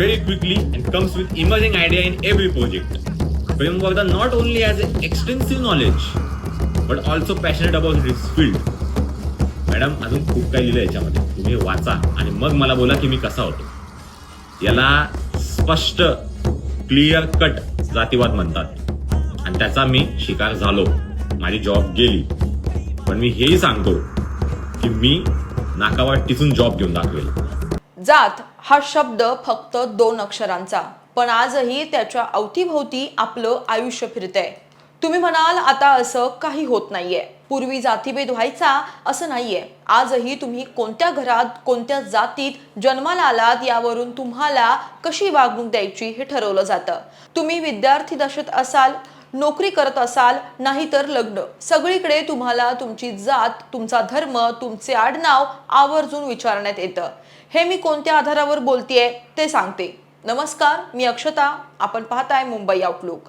very quickly and comes with emerging idea in every project. Prem Vardhan not only has extensive knowledge but also passionate about his field. Madam अजून खूप काही लिहिलं याच्यामध्ये तुम्ही वाचा आणि मग मला बोला की मी कसा होतो याला स्पष्ट क्लिअर कट जातीवाद म्हणतात आणि त्याचा मी शिकार झालो माझी जॉब गेली पण मी हेही सांगतो की मी नाकावर टिचून जॉब घेऊन दाखवेल जात हा शब्द फक्त दोन अक्षरांचा. पण आजही त्याच्या अवतीभोवती आपलं आयुष्य फिरतंय. तुम्ही म्हणाल आता असं काही होत नाहीये. पूर्वी जातीभेद व्हायचा असं नाहीये. आजही तुम्ही कोणत्या घरात कोणत्या जातीत जन्माला आलात यावरून तुम्हाला कशी वागणूक द्यायची हे ठरवलं जातं. तुम्ही विद्यार्थी दशेत असाल नोकरी करत असाल नाहीतर लग्न. सगळीकडे तुम्हाला तुमची जात तुमचा धर्म तुमचे आडनाव आवर्जून विचारण्यात येतं. हे मी कोणत्या आधारावर बोलतेय ते सांगते. नमस्कार मी अक्षता. आपण पाहताय मुंबई आउटलुक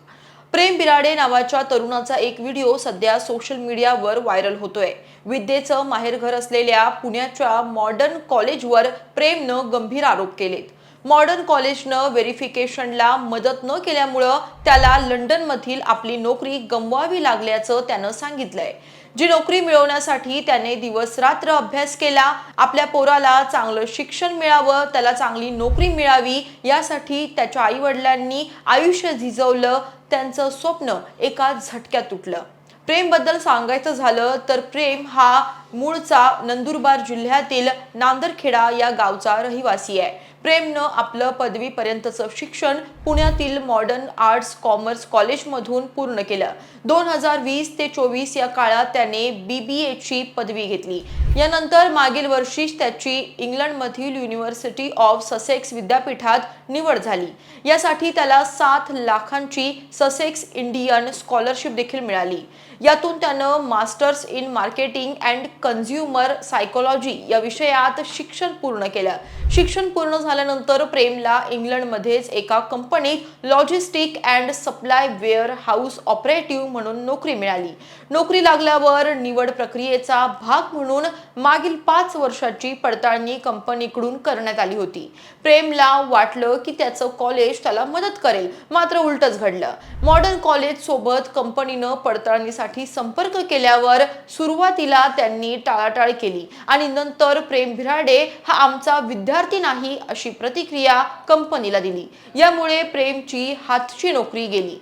प्रेम बिराडे नावाच्या तरुणाचा एक व्हिडिओ सध्या सोशल मीडियावर व्हायरल होतोय. विद्येचं माहेरघर असलेल्या पुण्याच्या मॉडर्न कॉलेजवर प्रेमनं गंभीर आरोप केलेत. मॉडर्न कॉलेजनं व्हेरिफिकेशनला मदत न केल्यामुळं त्याला लंडनमधील आपली नोकरी गमवावी लागल्याचं त्यानं सांगितलंय. जी नोकरी मिळवण्यासाठी त्याने दिवस रात्र अभ्यास केला आपल्या पोराला चांगलं शिक्षण मिळावं त्याला चांगली नोकरी मिळावी यासाठी त्याच्या आई वडिलांनी आयुष्य झिजवलं त्यांचं स्वप्न एका झटक्यात तुटलं. प्रेमबद्दल सांगायचं झालं तर प्रेम हा मूळचा नंदुरबार जिल्ह्यातील नांदरखेडा या गावचा रहिवासी आहे. प्रेमनं आपलं पदवीपर्यंतचं शिक्षण पुण्यातील मॉडर्न आर्ट्स कॉमर्स कॉलेजमधून पूर्ण केलं. दोन हजार वीस ते चोवीस या काळात त्याने बी बी एची पदवी घेतली. यानंतर मागील वर्षीच त्याची इंग्लंडमधील युनिव्हर्सिटी ऑफ ससेक्स विद्यापीठात निवड झाली. यासाठी त्याला सात लाखांची ससेक्स इंडियन स्कॉलरशिप देखील मिळाली. यातून त्यानं masters in marketing and consumer psychology या विषयात शिक्षण पूर्ण केलं. शिक्षण पूर्ण झाल्यानंतर प्रेमला इंग्लंडमध्येच एका कंपनीत logistic and supply warehouse operative म्हणून नोकरी मिळाली. नोकरी लागल्यावर निवड प्रक्रियेचा भाग म्हणून मागील पाच वर्षाची पडताळणी कंपनीकडून करण्यात आली होती. प्रेमला वाटलं की त्याचं कॉलेज त्याला मदत करेल मात्र उलटच घडलं. मॉडर्न कॉलेज सोबत कंपनीनं पडताळणीसाठी संपर्क केल्यावर सुरुवातीला त्यांनी टाळाटाळ केली आणि नंतर प्रेम भिराडे हा आमचा विद्यार्थी नाही अशी प्रतिक्रिया कंपनीला दिली. यामुळे प्रेमची हातची नोकरी गेली.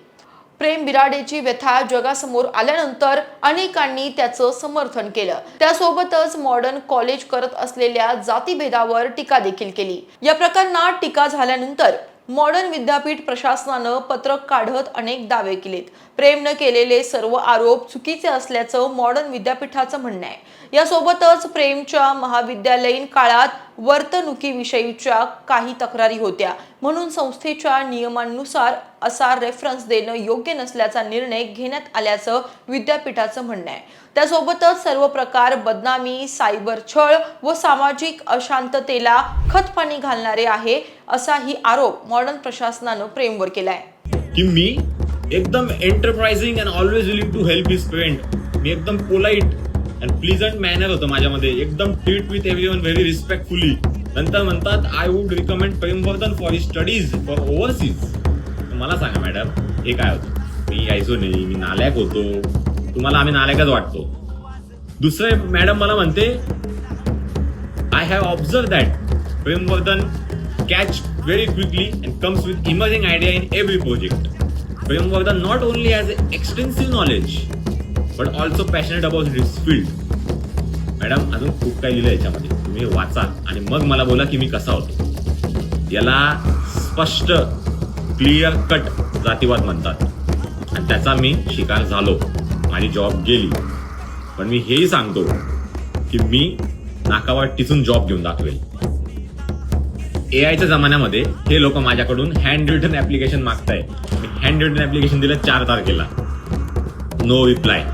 प्रेम बिराडेची व्यथा जगासमोर आल्यानंतर अनेकांनी त्याचं समर्थन केलं. त्यासोबतच मॉडर्न कॉलेज करत असलेल्या जातीभेदावर टीका देखील केली. या प्रकरणात टीका झाल्यानंतर मॉडर्न विद्यापीठ प्रशासनानं पत्रक काढत अनेक दावे केलेत. प्रेमनं केलेले सर्व आरोप चुकीचे असल्याचं मॉडर्न विद्यापीठाचं म्हणणं आहे. यासोबतच प्रेमच्या महाविद्यालयीन काळात वर्तणुकीविषयीच्या काही तक्रारी होत्या. म्हणून संस्थेच्या नियमांनुसार असा रेफरन्स देणं योग्य नसल्याचा निर्णय घेण्यात आल्याचं विद्यापीठाचं म्हणणं आहे. त्यासोबतच सर्व प्रकार बदनामी सायबर छळ व सामाजिक अशांततेला खतपाणी घालणारे आहे असाही आरोप मॉडर्न प्रशासनानं प्रेमवर केलाय. की मी एकदम enterprising and always willing to help his friend मी एकदम पोलाईट अँड प्लिझंट मॅनर होतं माझ्यामध्ये. एकदम treat with every one very respectfully नंतर म्हणतात I would recommend Premvardhan for his studies for overseas मला सांगा मॅडम हे काय होतं? मी यायचो नाही मी नालायक होतो. तुम्हाला आम्ही नालायकच वाटतो. दुसरे मॅडम मला म्हणते I have observe that Premvardhan catch very quickly and comes with emerging idea in every project Premvardhan not only has extensive knowledge but also passionate about this field madam अजून खूप काही लिहिलं याच्यामध्ये. तुम्ही वाचा आणि मग मला बोला की मी कसा होतो. याला स्पष्ट क्लिअर कट जातीवाद म्हणतात. आणि त्याचा मी शिकार झालो. माझी जॉब गेली. पण मी हेही सांगतो की मी नाकावर टिचून जॉब घेऊन दाखवेल. ए आयच्या जमान्यामध्ये हे लोक माझ्याकडून हँड रिटन ऍप्लिकेशन मागताय मी हँड रिटन ऍप्लिकेशन दिलं चार तारखेला. नो रिप्लाय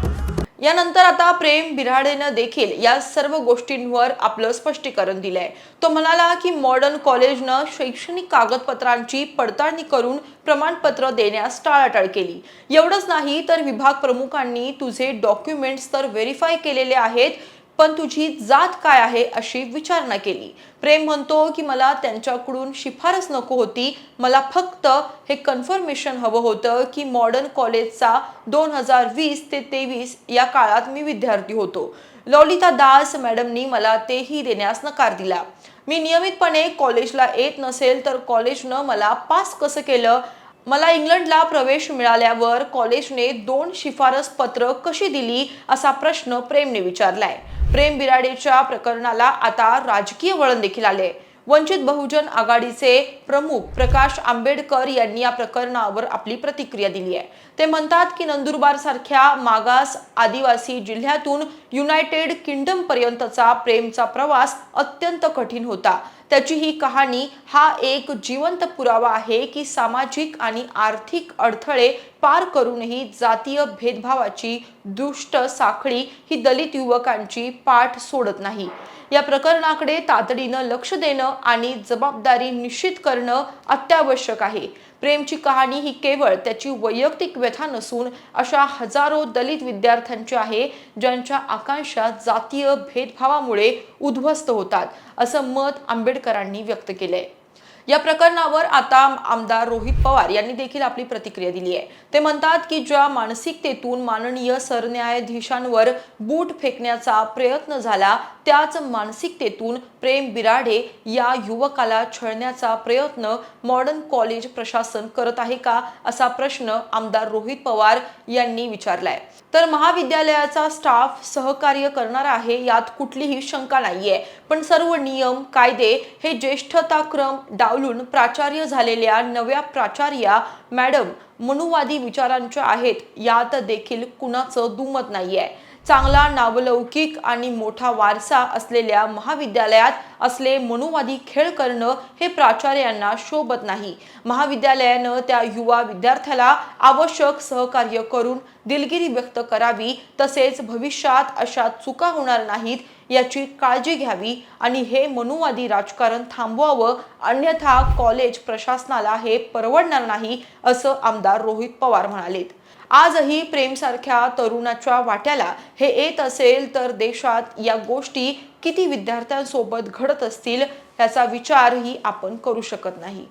यानंतर आता प्रेम बिराडेनं देखील या सर्व गोष्टींवर आपलं स्पष्टीकरण दिलंय. तो म्हणाला की मॉडर्न कॉलेजनं शैक्षणिक कागदपत्रांची पडताळणी करून प्रमाणपत्र देण्यास टाळाटाळ केली. एवढंच नाही तर विभाग प्रमुखांनी तुझे डॉक्युमेंट्स तर व्हेरीफाय केलेले आहेत. पण तुझी जात काय आहे अशी विचारणा केली. प्रेम म्हणतो की मला त्यांच्याकडून शिफारस नको होती. मला फक्त हे कन्फर्मेशन हवं होतं की मॉडर्न कॉलेजचा दोन हजार वीस ते तेवीस या काळात मी विद्यार्थी होतो. ललिता दास मॅडमनी मला तेही देण्यास नकार दिला. मी नियमितपणे कॉलेजला येत नसेल तर कॉलेजनं मला पास कसं केलं? मला इंग्लंडला प्रवेश मिळाल्यावर कॉलेजने दोन शिफारस पत्र कशी दिली असा प्रश्न प्रेमने विचारलाय. प्रेम बिराडेच्या प्रकरणाला आता राजकीय वळण देखील आले. वंचित बहुजन आघाडीचे प्रमुख प्रकाश आंबेडकर यांनी या प्रकरणावर आपली प्रतिक्रिया दिली आहे. ते म्हणतात की नंदुरबार सारख्या मागास आदिवासी जिल्ह्यातून युनायटेड किंगडम पर्यंतचा प्रेमचा प्रवास अत्यंत कठीण होता. त्याची ही कहाणी हा एक जिवंत पुरावा आहे की सामाजिक आणि आर्थिक अडथळे पार करूनही जातीय भेदभावाची दुष्ट साखळी ही दलित युवकांची पाठ सोडत नाही. या प्रकरणाकडे तातडीनं लक्ष देणं आणि जबाबदारी निश्चित करणं अत्यावश्यक आहे. प्रेमची कहाणी ही केवळ त्याची वैयक्तिक व्यथा नसून अशा हजारो दलित विद्यार्थ्यांची आहे ज्यांच्या आकांक्षा जातीय भेदभावामुळे उद्ध्वस्त होतात असं मत आंबेडकरांनी व्यक्त केलंय. या प्रकरणावर आता आमदार रोहित पवार यांनी देखील आपली प्रतिक्रिया दिली आहे. ते म्हणतात की ज्या मानसिकतेतून माननीय सरन्यायाधीशांवर बूट फेकण्याचा प्रयत्न झाला त्याच मानसिकतेतून प्रेम बिराडे या युवकाला छळण्याचा प्रयत्न मॉडर्न कॉलेज प्रशासन करत आहे का असा प्रश्न आमदार रोहित पवार यांनी विचारलाय. तर महाविद्यालयाचा स्टाफ सहकार्य करणार आहे यात कुठलीही शंका नाहीये. पण सर्व नियम कायदे हे ज्येष्ठताक्रम डावलून प्राचार्य झालेल्या नव्या प्राचार्या मॅडम मनुवादी विचारांच्या आहेत यात देखील कुणाचं दुमत नाहीये. चांगला नावलौकिक आणि मोठा वारसा असलेल्या महाविद्यालयात असले मनुवादी खेळ करणं हे प्राचार्यांना शोभत नाही. महाविद्यालयानं त्या युवा विद्यार्थ्याला आवश्यक सहकार्य करून दिलगिरी व्यक्त करावी तसेच भविष्यात अशा चुका होणार नाहीत याची काळजी घ्यावी आणि हे मनुवादी राजकारण थांबवावं अन्यथा कॉलेज प्रशासनाला हे परवडणार नाही असं आमदार रोहित पवार म्हणालेत. आजही प्रेमसारख्या तरुणाच्या वाट्याला हे येत असेल तर देशात या गोष्टी किती विद्यार्थ्यांसोबत घडत असतील याचा विचारही आपण करू शकत नाही.